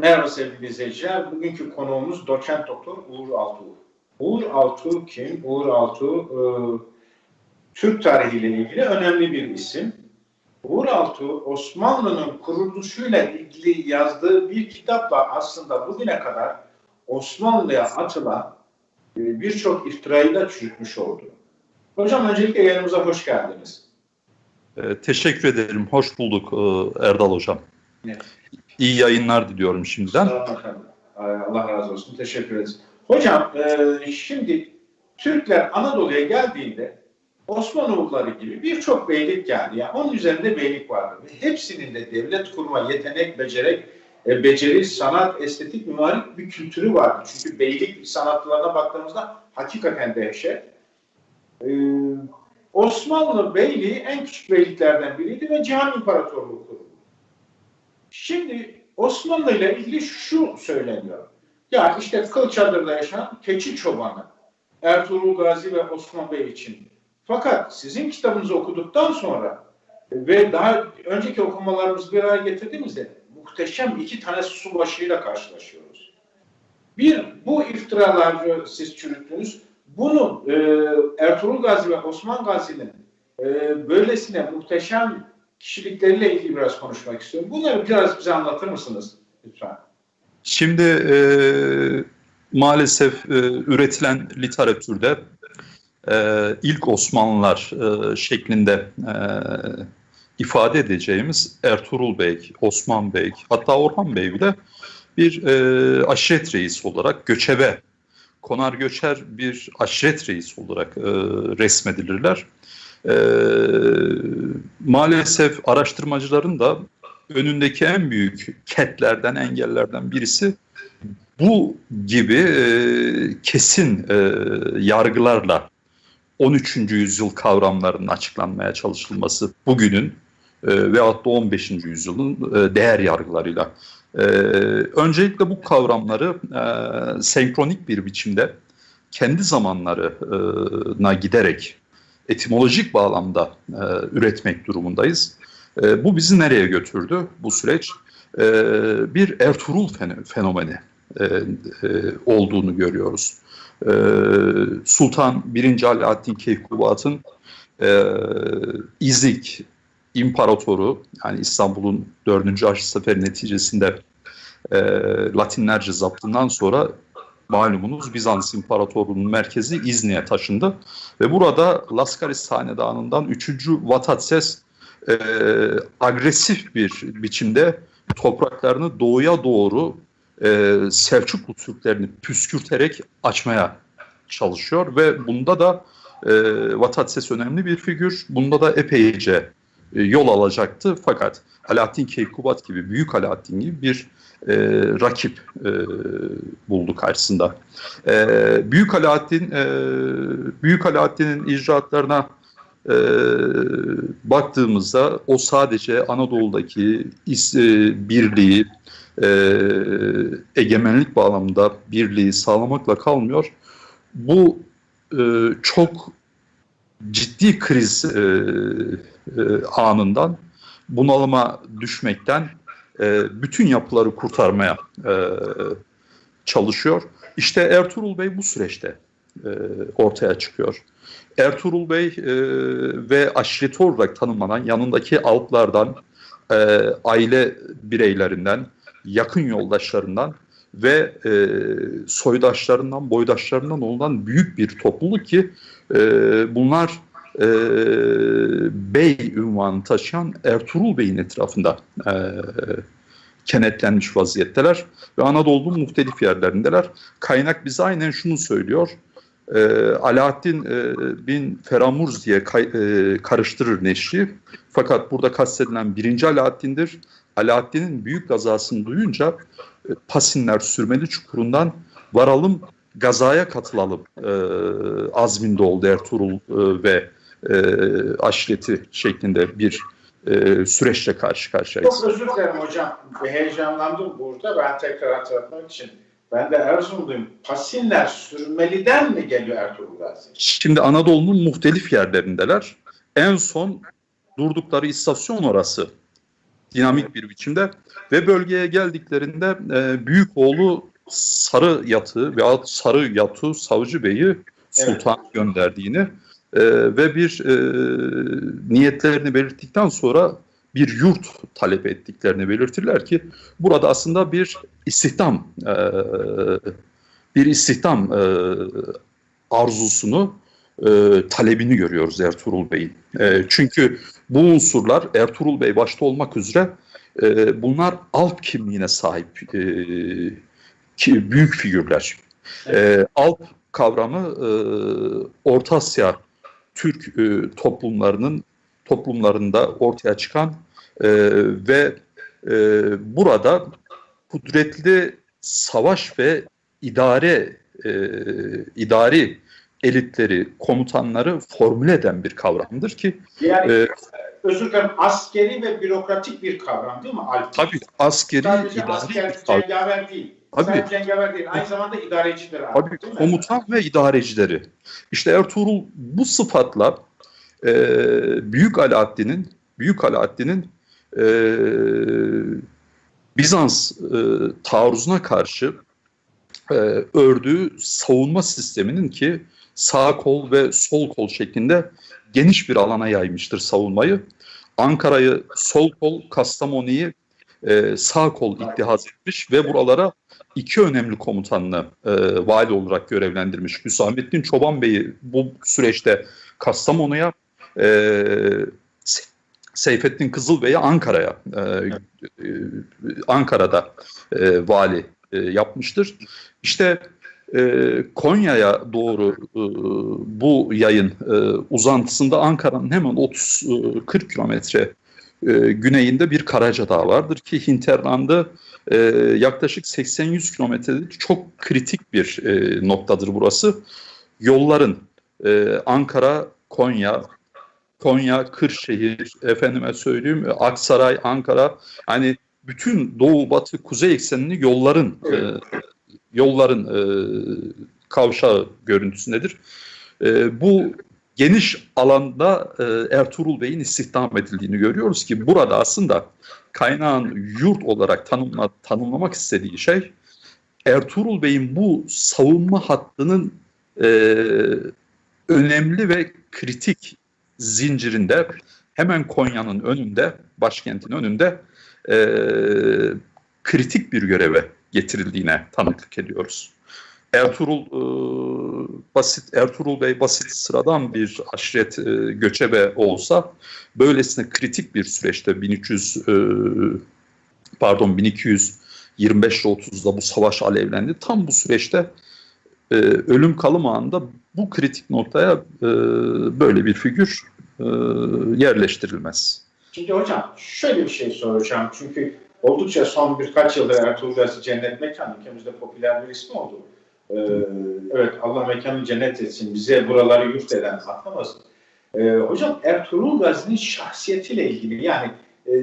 Merhaba sevgili izleyiciler. Bugünkü konuğumuz doçent doktor Uğur Altuğ. Uğur Altuğ kim? Uğur Altuğ e, Türk tarihiyle ilgili önemli bir isim. Uğur Altuğ Osmanlı'nın kuruluşuyla ilgili yazdığı bir kitapla aslında bugüne kadar Osmanlı'ya atılan e, birçok iftirayı da çürütmüş oldu. Hocam öncelikle yayınımıza hoş geldiniz. Ee, teşekkür ederim. Hoş bulduk e, Erdal Hocam. Evet. İyi yayınlar diliyorum şimdiden. Allah razı olsun. Teşekkür ederiz. Hocam e, şimdi Türkler Anadolu'ya geldiğinde Osmanoğulları gibi birçok beylik geldi. Yani onun üzerinde beylik vardı. Hepsinin de devlet kurma, yetenek, becerek, e, beceri, sanat, estetik, mimarik bir kültürü vardı. Çünkü beylik sanatlarına baktığımızda hakikaten dehşet. E, Osmanlı Beyliği en küçük beyliklerden biriydi ve Cihan İmparatorluğu kuruldu. Şimdi Osmanlı ile ilgili şu söyleniyor. Ya işte Kılçadır'da yaşayan keçi çobanı Ertuğrul Gazi ve Osman Bey için. Fakat sizin kitabınızı okuduktan sonra ve daha önceki okumalarımızı bir araya getirdiğimizde muhteşem iki tane subaşıyla karşılaşıyoruz. Bir, bu iftiraları siz çürüttünüz. Bunu e, Ertuğrul Gazi ve Osman Gazi'nin e, böylesine muhteşem kişilikleriyle ilgili biraz konuşmak istiyorum. Bunları biraz bize anlatır mısınız lütfen? Şimdi e, maalesef e, üretilen literatürde e, ilk Osmanlılar e, şeklinde e, ifade edeceğimiz Ertuğrul Bey, Osman Bey, hatta Orhan Bey bile bir e, aşiret reisi olarak göçebe, konar göçer bir aşiret reisi olarak e, resmedilirler. E, maalesef araştırmacıların da önündeki en büyük ketlerden, engellerden birisi bu gibi e, kesin e, yargılarla 13. yüzyıl kavramlarının açıklanmaya çalışılması bugünün e, veyahut da 15. yüzyılın e, değer yargılarıyla. E, öncelikle bu kavramları e, senkronik bir biçimde kendi zamanlarına giderek etimolojik bağlamda e, üretmek durumundayız. E, bu bizi nereye götürdü bu süreç? E, bir Ertuğrul fenomeni e, e, olduğunu görüyoruz. E, Sultan 1. Alaaddin Keykubat'ın e, İznik İmparatoru yani İstanbul'un 4. Haçlı Seferi neticesinde e, Latinlerce zaptından sonra malumunuz Bizans İmparatorluğu'nun merkezi İznik'e taşındı. Ve burada Laskaris Hanedanı'ndan 3. Vatatses e, agresif bir biçimde topraklarını doğuya doğru e, Selçuklu Türklerini püskürterek açmaya çalışıyor. Ve bunda da e, Vatatses önemli bir figür. Bunda da epeyce e, yol alacaktı. Fakat Alaaddin Keykubat gibi, Büyük Alaaddin gibi bir e, rakip e, buldu karşısında. E, Büyük Alaaddin, e, Büyük Alaaddin'in icraatlarına e, baktığımızda o sadece Anadolu'daki is, e, birliği, e, egemenlik bağlamında birliği sağlamakla kalmıyor. Bu e, çok ciddi kriz e, e, anından bunalıma düşmekten e, bütün yapıları kurtarmaya e, çalışıyor. İşte Ertuğrul Bey bu süreçte e, ortaya çıkıyor. Ertuğrul Bey ve aşireti olarak tanımlanan yanındaki Alplardan, e, aile bireylerinden, yakın yoldaşlarından ve e, soydaşlarından, boydaşlarından olan büyük bir topluluk ki e, bunlar e, bey ünvanı taşıyan Ertuğrul Bey'in etrafında e, kenetlenmiş vaziyetteler ve Anadolu'nun muhtelif yerlerindeler. Kaynak bize aynen şunu söylüyor. E, Alaaddin e, bin Feramurz diye kay, e, karıştırır neşri. Fakat burada kastedilen birinci Alaaddin'dir. Alaaddin'in büyük gazasını duyunca e, Pasinler sürmeli çukurundan varalım gazaya katılalım e, azminde oldu Ertuğrul e, ve e, aşireti şeklinde bir e, süreçle karşı karşıyayız. Çok özür dilerim hocam. Heyecanlandım burada. Ben tekrar hatırlatmak için. Ben de Erzurumluyum. Pasinler sürmeliden mi geliyor Ertuğrul Gazi? Şimdi Anadolu'nun muhtelif yerlerindeler. En son durdukları istasyon orası. dinamik bir biçimde ve bölgeye geldiklerinde e, büyük oğlu Sarı Yatı veya Sarı Yatu Savcı Bey'i sultan gönderdiğini e, ve bir e, niyetlerini belirttikten sonra bir yurt talep ettiklerini belirtirler ki burada aslında bir istihdam e, bir istihdam e, arzusunu e, talebini görüyoruz Ertuğrul Bey'in. E, çünkü bu unsurlar Ertuğrul Bey başta olmak üzere e, bunlar Alp kimliğine sahip e, ki, büyük figürler. E, Alp kavramı e, Orta Asya Türk e, toplumlarının toplumlarında ortaya çıkan e, ve e, burada kudretli savaş ve idare e, idari elitleri, komutanları formüle eden bir kavramdır ki Yani e, özür dilerim askeri ve bürokratik bir kavram değil mi? Alp? tabii askeri Sadece idari asker, bir kavram. değil. Tabii. Sadece cengaver değil. Aynı zamanda idarecidir. abi, mi? komutan ve idarecileri. İşte Ertuğrul bu sıfatla e, Büyük Alaaddin'in Büyük Alaaddin'in e, Bizans e, taarruzuna karşı e, ördüğü savunma sisteminin ki sağ kol ve sol kol şeklinde geniş bir alana yaymıştır savunmayı. Ankara'yı sol kol, Kastamonu'yu e, sağ kol ittihaz etmiş ve buralara iki önemli komutanını e, vali olarak görevlendirmiş. Hüsamettin Çoban Bey'i bu süreçte Kastamonu'ya, e, Se- Seyfettin Kızıl Bey'i Ankara'ya, e, e, Ankara'da e, vali e, yapmıştır. İşte e, Konya'ya doğru e, bu yayın e, uzantısında Ankara'nın hemen 30-40 kilometre e, güneyinde bir Karacadağ vardır ki hinterlandı e, yaklaşık 80-100 kilometrelik çok kritik bir e, noktadır burası. Yolların e, Ankara, Konya, Konya, Kırşehir, efendime söyleyeyim Aksaray, Ankara hani bütün doğu, batı, kuzey eksenini yolların e, yolların e, kavşağı görüntüsündedir. E, bu geniş alanda e, Ertuğrul Bey'in istihdam edildiğini görüyoruz ki burada aslında kaynağın yurt olarak tanımla, tanımlamak istediği şey Ertuğrul Bey'in bu savunma hattının e, önemli ve kritik zincirinde hemen Konya'nın önünde, başkentin önünde e, kritik bir göreve getirildiğine tanıklık ediyoruz. Ertuğrul e, basit Ertuğrul Bey basit sıradan bir aşiret e, göçebe olsa böylesine kritik bir süreçte 1300 e, pardon 1225 ile 30'da bu savaş alevlendi. Tam bu süreçte e, ölüm kalım anında bu kritik noktaya e, böyle bir figür e, yerleştirilmez. Şimdi hocam şöyle bir şey soracağım. Çünkü oldukça son birkaç yıldır Ertuğrul Gazi Cennet Mekan ülkemizde popüler bir ismi oldu. Ee, evet Allah mekanı cennet etsin. Bize buraları yurt eden atlamasın. Ee, hocam Ertuğrul Gazi'nin şahsiyetiyle ilgili yani e,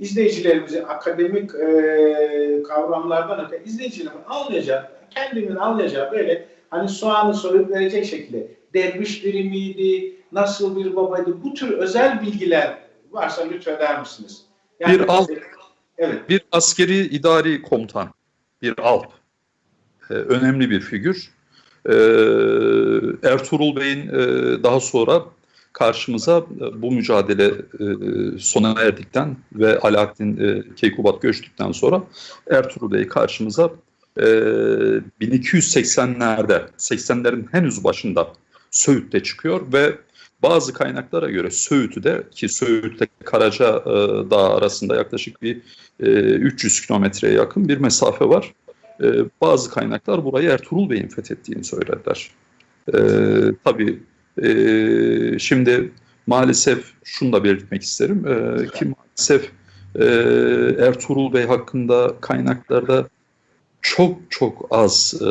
izleyicilerimizi akademik e, kavramlardan öte izleyicilerin anlayacağı, kendimin anlayacağı böyle hani soğanı sorup verecek şekilde derviş biri miydi, nasıl bir babaydı bu tür özel bilgiler varsa lütfeder misiniz? Bir alp. Evet. Bir askeri idari komutan, bir alp, e, önemli bir figür. E, Ertuğrul Bey'in e, daha sonra karşımıza e, bu mücadele e, sona erdikten ve Alaaddin e, Keykubat göçtükten sonra Ertuğrul Bey karşımıza e, 1280'lerde, 80'lerin henüz başında Söğüt'te çıkıyor ve bazı kaynaklara göre Söğüt'ü de ki Söğüt'le Karaca e, Dağı arasında yaklaşık bir e, 300 kilometreye yakın bir mesafe var. E, bazı kaynaklar burayı Ertuğrul Bey'in fethettiğini söylediler. E, tabii e, şimdi maalesef şunu da belirtmek isterim e, ki maalesef e, Ertuğrul Bey hakkında kaynaklarda çok çok az e,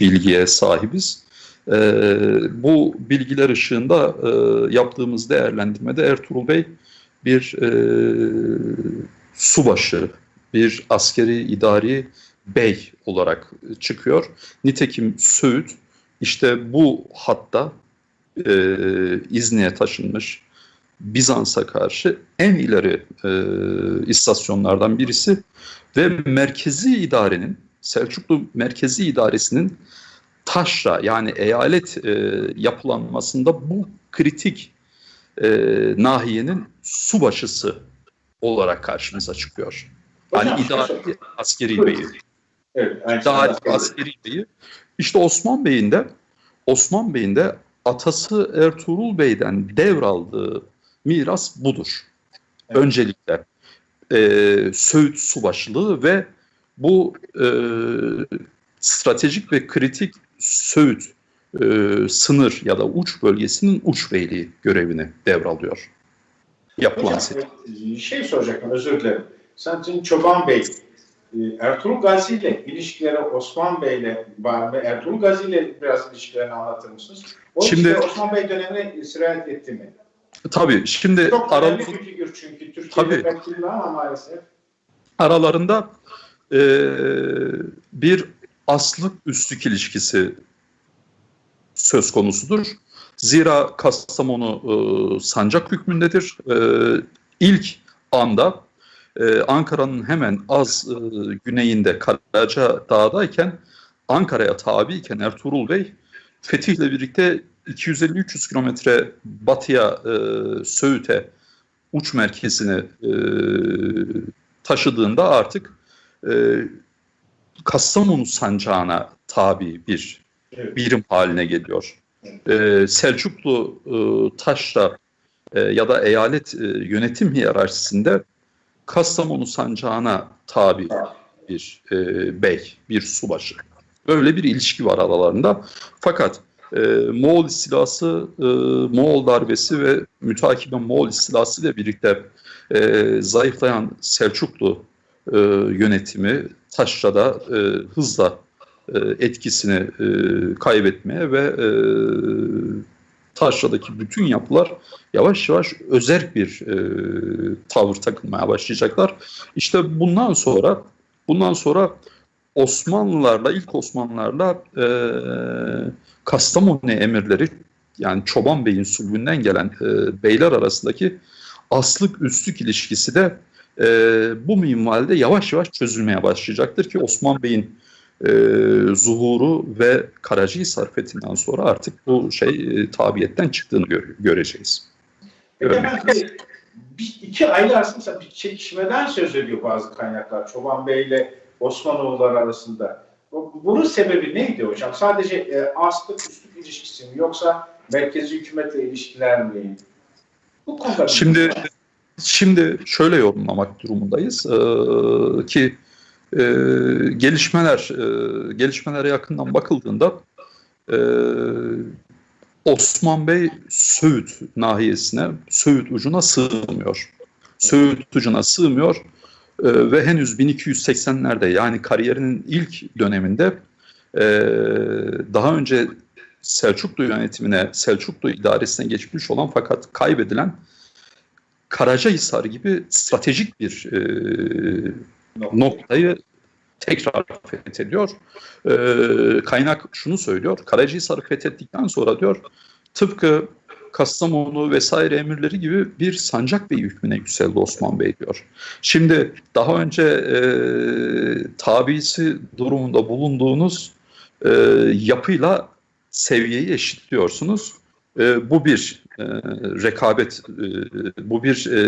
bilgiye sahibiz. E, bu bilgiler ışığında e, yaptığımız değerlendirmede Ertuğrul Bey bir e, subaşı, bir askeri idari bey olarak çıkıyor. Nitekim Söğüt işte bu hatta e, İzni'ye taşınmış. Bizans'a karşı en ileri e, istasyonlardan birisi ve merkezi idarenin Selçuklu merkezi idaresinin taşra yani eyalet e, yapılanmasında bu kritik e, nahiyenin subaşısı olarak karşımıza çıkıyor. Hocam, Yani idari askeri beyi. Evet, zamanda- askeri beyi. İşte Osman Bey'in de Osman Bey'in de atası Ertuğrul Bey'den devraldığı miras budur. Evet. Öncelikle e, Söğüt subaşılığı ve bu e, stratejik ve kritik Söğüt e, sınır ya da uç bölgesinin uç beyliği görevini devralıyor. Yapılan Hocam, e, şey soracaktım, özür dilerim. Sanatçının Çoban Bey, Ertuğrul Gazi ile ilişkileri Osman Bey ile? Ertuğrul Gazi ile biraz ilişkilerini anlatır mısınız? O Şimdi- Osman Bey dönemine sirayet etti mi? Tabii şimdi Çok Aralık, önemli bir figür çünkü. Türkiye'de Tabii. ama maalesef. aralarında e, bir aslık üstlük ilişkisi söz konusudur. Zira Kastamonu e, sancak hükmündedir. E, ilk anda e, Ankara'nın hemen az e, güneyinde Karaca Dağ'dayken Ankara'ya tabiyken Ertuğrul Bey fetihle birlikte 250-300 kilometre batıya e, Söğüt'e uç merkezini e, taşıdığında artık e, Kastamonu sancağına tabi bir Evet. birim haline geliyor. E, Selçuklu e, taşra e, ya da eyalet e, yönetim hiyerarşisinde Kastamonu sancağına tabi bir e, bey, bir subaşı. Böyle bir ilişki var aralarında. Fakat e, Moğol istilası, e, Moğol darbesi ve mütakiben Moğol istilası ile birlikte e, zayıflayan Selçuklu e, yönetimi Taşra'da e, hızla e, etkisini e, kaybetmeye ve e, Taşra'daki bütün yapılar yavaş yavaş özerk bir e, tavır takılmaya başlayacaklar. İşte bundan sonra bundan sonra Osmanlılarla ilk Osmanlılarla e, Kastamonu emirleri yani Çoban Bey'in sulbünden gelen e, beyler arasındaki aslık üstlük ilişkisi de e, bu minvalde yavaş yavaş çözülmeye başlayacaktır ki Osman Bey'in e, zuhuru ve Karacahisar fethinden sonra artık bu şey e, tabiyetten çıktığını gör- göreceğiz. Efendim, bir, iki aile arasında bir çekişmeden söz ediyor bazı kaynaklar. Çoban Bey ile Osmanoğulları arasında. Bu- Bunun sebebi neydi hocam? Sadece e, aslık üstlük ilişkisi mi yoksa merkezi hükümetle ilişkiler mi? Bu konuda Şimdi şimdi şöyle yorumlamak durumundayız Ee, ki e, gelişmeler e, gelişmelere yakından bakıldığında e, Osman Bey Söğüt nahiyesine, Söğüt ucuna sığmıyor. Söğüt ucuna sığmıyor e, ve henüz 1280'lerde yani kariyerinin ilk döneminde e, daha önce Selçuklu yönetimine, Selçuklu idaresine geçmiş olan fakat kaybedilen Karacahisar gibi stratejik bir e, noktayı tekrar fethediyor. E, kaynak şunu söylüyor. Karacahisar'ı fethettikten sonra diyor tıpkı Kastamonu vesaire emirleri gibi bir sancak bey hükmüne yükseldi Osman Bey diyor. Şimdi daha önce e, tabisi durumunda bulunduğunuz e, yapıyla seviyeyi eşitliyorsunuz. E, bu bir e, rekabet, e, bu bir e,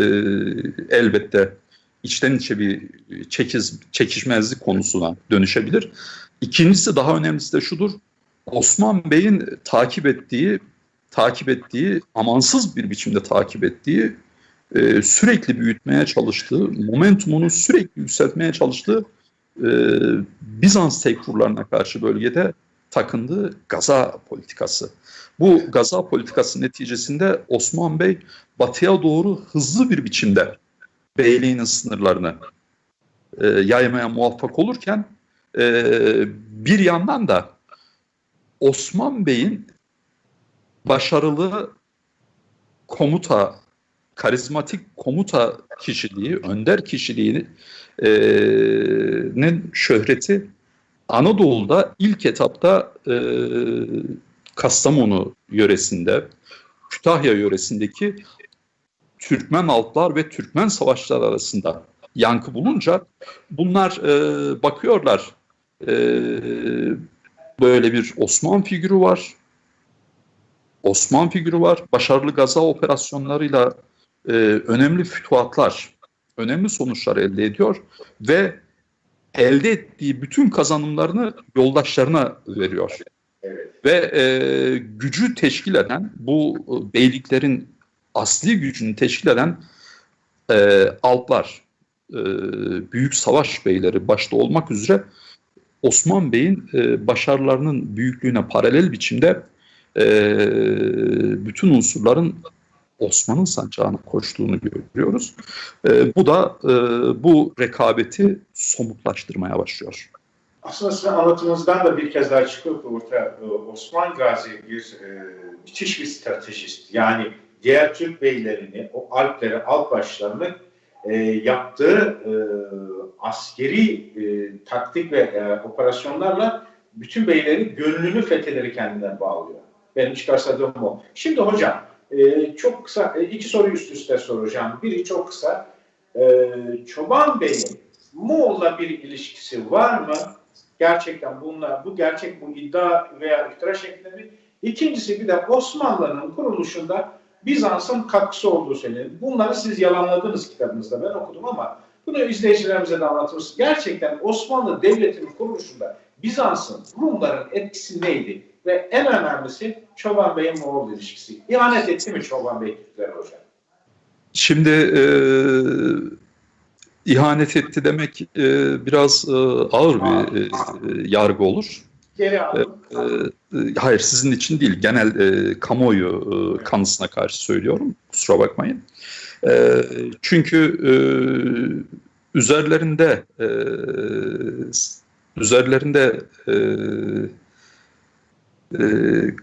elbette içten içe bir çekiz, çekişmezlik konusuna dönüşebilir. İkincisi daha önemlisi de şudur. Osman Bey'in takip ettiği, takip ettiği, amansız bir biçimde takip ettiği, e, sürekli büyütmeye çalıştığı, momentumunu sürekli yükseltmeye çalıştığı e, Bizans tekrarlarına karşı bölgede takındığı gaza politikası. Bu gaza politikası neticesinde Osman Bey batıya doğru hızlı bir biçimde beyliğinin sınırlarını e, yaymaya muvaffak olurken e, bir yandan da Osman Bey'in başarılı komuta, karizmatik komuta kişiliği, önder kişiliğinin şöhreti Anadolu'da ilk etapta e, Kastamonu yöresinde, Kütahya yöresindeki Türkmen Alplar ve Türkmen savaşları arasında yankı bulunca bunlar e, bakıyorlar e, böyle bir Osman figürü var. Osman figürü var. Başarılı Gaza operasyonlarıyla e, önemli fütuhatlar, önemli sonuçlar elde ediyor ve elde ettiği bütün kazanımlarını yoldaşlarına veriyor. Evet. Ve e, gücü teşkil eden, bu beyliklerin asli gücünü teşkil eden e, Alplar, e, büyük savaş beyleri başta olmak üzere Osman Bey'in e, başarılarının büyüklüğüne paralel biçimde e, bütün unsurların Osman'ın sancağına koştuğunu görüyoruz. E, bu da e, bu rekabeti somutlaştırmaya başlıyor. Aslında sizin anlatımınızdan da bir kez daha çıkıyor ortaya e, Osman Gazi bir e, müthiş bir stratejist. Yani diğer Türk beylerini, o Alpleri, Alp başlarını e, yaptığı e, askeri e, taktik ve e, operasyonlarla bütün beylerin gönlünü fetheder kendine bağlıyor. Benim çıkarsadığım o. Şimdi hocam e, çok kısa, e, iki soruyu üst üste soracağım. Biri çok kısa. E, Çoban Bey'in Moğol'la bir ilişkisi var mı? Gerçekten bunlar, bu gerçek bu iddia veya iftira şeklinde mi? İkincisi bir de Osmanlı'nın kuruluşunda Bizans'ın katkısı olduğu söyleniyor. Bunları siz yalanladınız kitabınızda. Ben okudum ama bunu izleyicilerimize de anlatırız. Gerçekten Osmanlı Devleti'nin kuruluşunda Bizans'ın, Rumların etkisi neydi? Ve en önemlisi Çoban Bey'in Moğol ilişkisi. İhanet etti mi Çoban Bey Türklere hocam? Şimdi e, ihanet etti demek e, biraz e, ağır bir e, yargı olur. Geri aldım. E, e, hayır sizin için değil, genel e, kamuoyu e, kanısına karşı söylüyorum. Kusura bakmayın. E, çünkü e, üzerlerinde e, üzerlerinde e, e,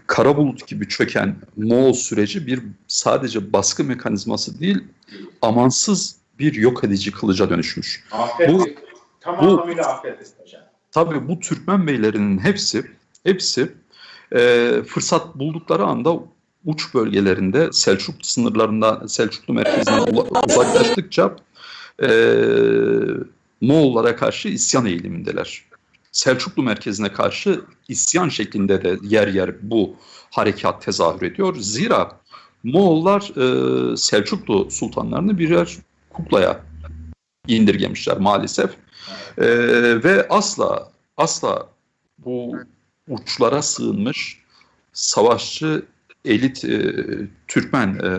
kara bulut gibi çöken Moğol süreci bir sadece baskı mekanizması değil, amansız bir yok edici kılıca dönüşmüş. Afet, bu- tam bu- anlamıyla afet hocam. Tabii bu Türkmen beylerinin hepsi hepsi e, fırsat buldukları anda uç bölgelerinde Selçuklu sınırlarında Selçuklu merkezine ula- uzaklaştıkça e, Moğollara karşı isyan eğilimindeler. Selçuklu merkezine karşı isyan şeklinde de yer yer bu harekat tezahür ediyor. Zira Moğollar e, Selçuklu sultanlarını birer kuklaya indirgemişler maalesef. Ee, ve asla asla bu uçlara sığınmış savaşçı elit e, Türkmen e,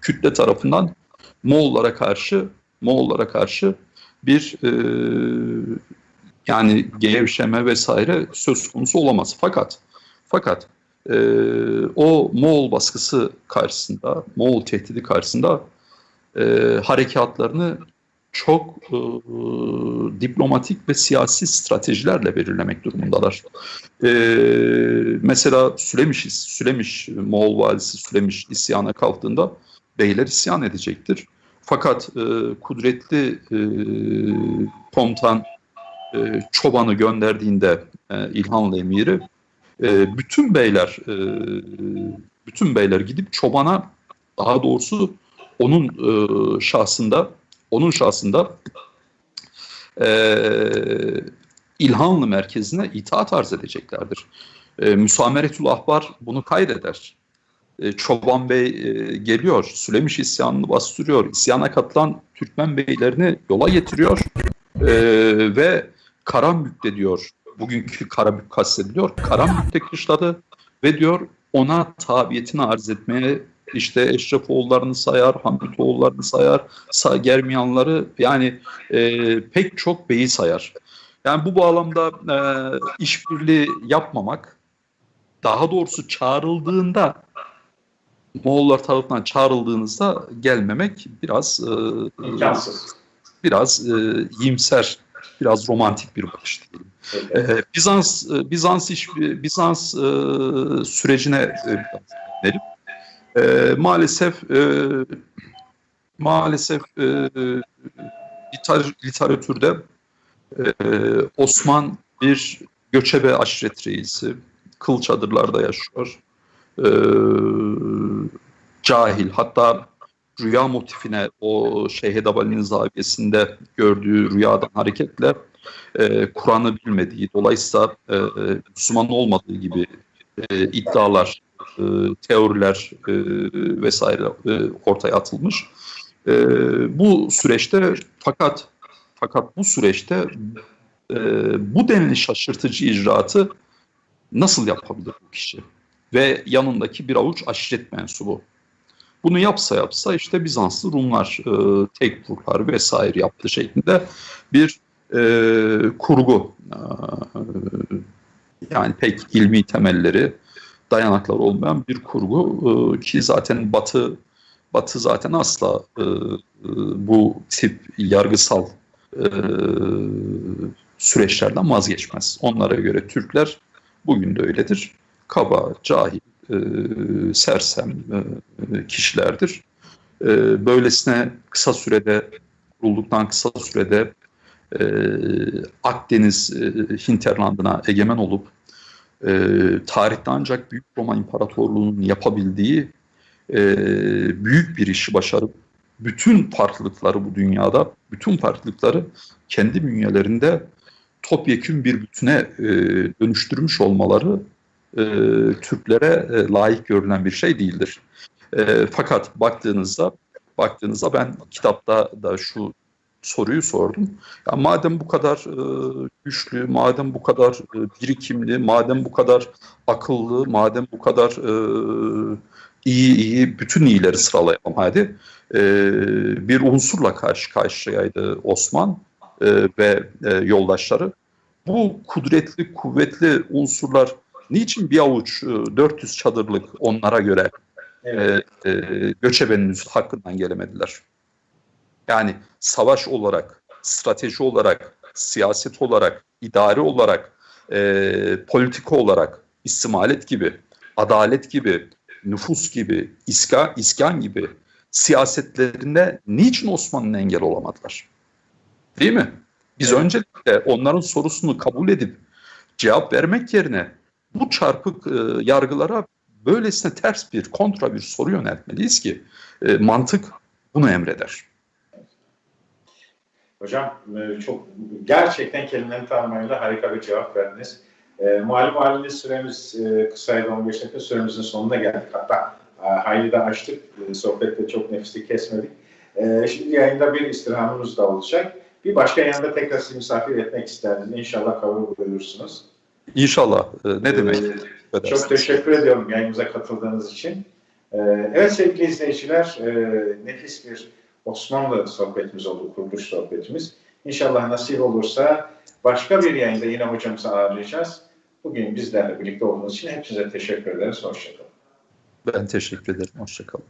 kütle tarafından Moğollara karşı Moğollara karşı bir e, yani gevşeme vesaire söz konusu olamaz. Fakat fakat e, o Moğol baskısı karşısında, Moğol tehdidi karşısında e, harekatlarını çok e, diplomatik ve siyasi stratejilerle belirlemek durumundalar. E, mesela Sülemiş, Sülemiş, Moğol valisi Sülemiş isyana kalktığında beyler isyan edecektir. Fakat e, kudretli e, komutan e, çobanı gönderdiğinde e, İlhanlı emiri e, bütün beyler e, bütün beyler gidip çobana daha doğrusu onun e, şahsında onun şahsında e, İlhanlı merkezine itaat arz edeceklerdir. E, Müsameretül Ahbar bunu kaydeder. E, Çoban Bey e, geliyor, Sülemiş isyanını bastırıyor, isyana katılan Türkmen beylerini yola getiriyor e, ve Karambük'te diyor, bugünkü Karabük kastediliyor, Karambük'te kışladı ve diyor ona tabiyetini arz etmeye işte Eşrefoğullarını sayar, Hamitoğullarını sayar, Sa Germiyanları yani e, pek çok beyi sayar. Yani bu bağlamda e, işbirliği yapmamak, daha doğrusu çağrıldığında Moğollar tarafından çağrıldığınızda gelmemek biraz e, İmkansız. biraz e, iyimser, biraz romantik bir bakış diyelim. Peki. Ee, Bizans e, Bizans iş Bizans e, sürecine e, biraz. E, maalesef e, maalesef e, liter, literatürde e, Osman bir göçebe aşiret reisi, kıl çadırlarda yaşıyor. E, cahil hatta rüya motifine o Şeyh Edebali'nin zaviyesinde gördüğü rüyadan hareketle e, Kur'an'ı bilmediği, dolayısıyla e, Müslüman olmadığı gibi e, iddialar, e, teoriler e, vesaire e, ortaya atılmış. E, bu süreçte fakat fakat bu süreçte e, bu denli şaşırtıcı icraatı nasıl yapabilir bu kişi? Ve yanındaki bir avuç aşiret mensubu. Bunu yapsa yapsa işte Bizanslı Rumlar, e, Tekfurlar vesaire yaptı şeklinde bir e, kurgu. E, yani pek ilmi temelleri, dayanakları olmayan bir kurgu e, ki zaten Batı Batı zaten asla e, e, bu tip yargısal e, süreçlerden vazgeçmez. Onlara göre Türkler bugün de öyledir. Kaba, cahil, e, sersem e, kişilerdir. E, böylesine kısa sürede kurulduktan kısa sürede e, Akdeniz e, hinterlandına egemen olup e, tarihte ancak Büyük Roma İmparatorluğu'nun yapabildiği e, büyük bir işi başarıp bütün farklılıkları bu dünyada, bütün farklılıkları kendi bünyelerinde topyekün bir bütüne e, dönüştürmüş olmaları e, Türklere e, layık görülen bir şey değildir. E, fakat baktığınızda baktığınızda ben kitapta da şu soruyu sordum. Ya madem bu kadar e, güçlü, madem bu kadar e, birikimli, madem bu kadar akıllı, madem bu kadar e, iyi iyi bütün iyileri sıralayalım hadi. E, bir unsurla karşı karşıyaydı Osman e, ve e, yoldaşları. Bu kudretli, kuvvetli unsurlar niçin bir avuç e, 400 çadırlık onlara göre Evet. e, e, göçebenin hakkından gelemediler? Yani savaş olarak, strateji olarak, siyaset olarak, idari olarak, e, politika olarak, istimalet gibi, adalet gibi, nüfus gibi, iska, iskan gibi siyasetlerinde niçin Osmanlı'nın engel olamadılar? Değil mi? Biz Evet. öncelikle onların sorusunu kabul edip cevap vermek yerine bu çarpık e, yargılara böylesine ters bir, kontra bir soru yöneltmeliyiz ki e, mantık bunu emreder. Hocam e, çok gerçekten kelimenin tamamıyla harika bir cevap verdiniz. E, malum haliniz süremiz e, kısaydı 15 dakika süremizin sonuna geldik. Hatta e, hayli de açtık. E, sohbette çok nefisli kesmedik. E, şimdi yayında bir istirhamımız da olacak. Bir başka yayında tekrar sizi misafir etmek isteriz. İnşallah kabul buyurursunuz. İnşallah. e, ne demek? Ee, edersiniz. Çok teşekkür ediyorum yayınımıza katıldığınız için. Ee, Evet sevgili izleyiciler, e, nefis bir Osmanlı sohbetimiz oldu, kuruluş sohbetimiz. İnşallah nasip olursa başka bir yayında yine hocamızı ağırlayacağız. Bugün bizlerle birlikte olduğunuz için hepinize teşekkür ederiz. Hoşçakalın. Ben teşekkür ederim. Hoşçakalın.